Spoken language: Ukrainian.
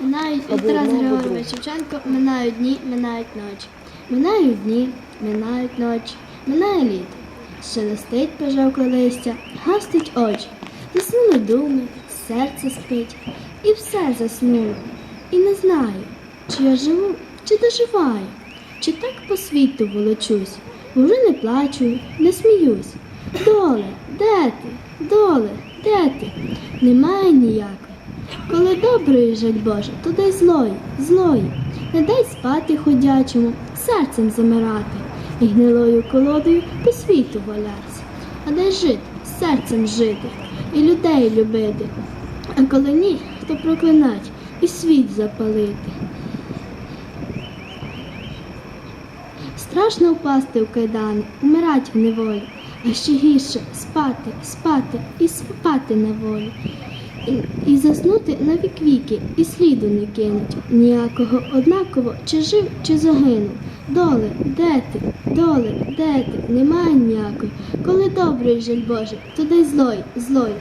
Минають Тарас Григорович. Шевченко, минають дні, минають ночі. Минають дні, минають ночі, минає літо. Шелестить пожовкле листя, гастить очі. Заснули думи, серце спить, і все заснуло. І не знаю, чи я живу, чи доживаю, чи так по світу волочусь. Уже не плачу, не сміюсь. Доле, де ти? Доле, де ти? Немає ніякої. Коли доброї жаль Боже, то дай злої, злої. Не дай спати ходячому, серцем замирати, і гнилою колодою по світу валятися. А дай жити, серцем жити, і людей любити. А коли ні, то проклинать і світ запалити. Страшно впасти в кайдани, вмирать в неволі, а ще гірше спати, спати і спати на волі. І, заснути на вік віки, і сліду не кинуть ніякого однаково, чи жив, чи загинув. Доле, де ти? Доле, де ти? Немає ніякої. Коли добрий жаль Боже, то дай злой, злой.